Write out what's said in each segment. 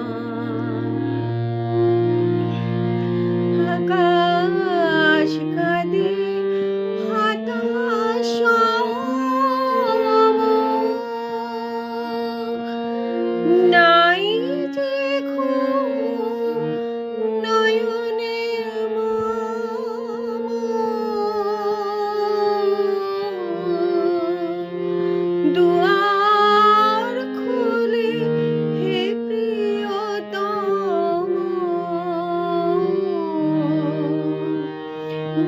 Mm-hmm.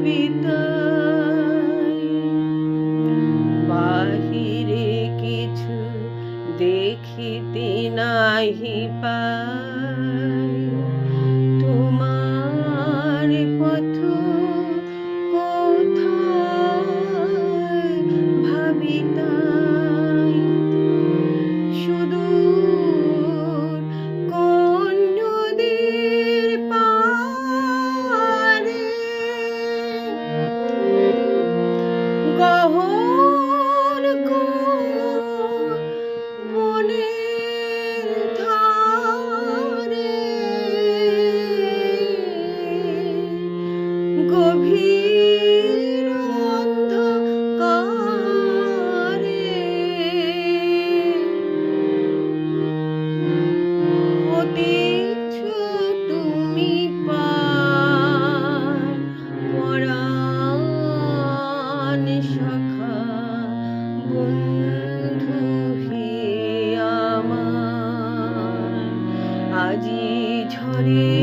কবিতায় বাহিরে কিছু দেখিতে নাহি পা Hare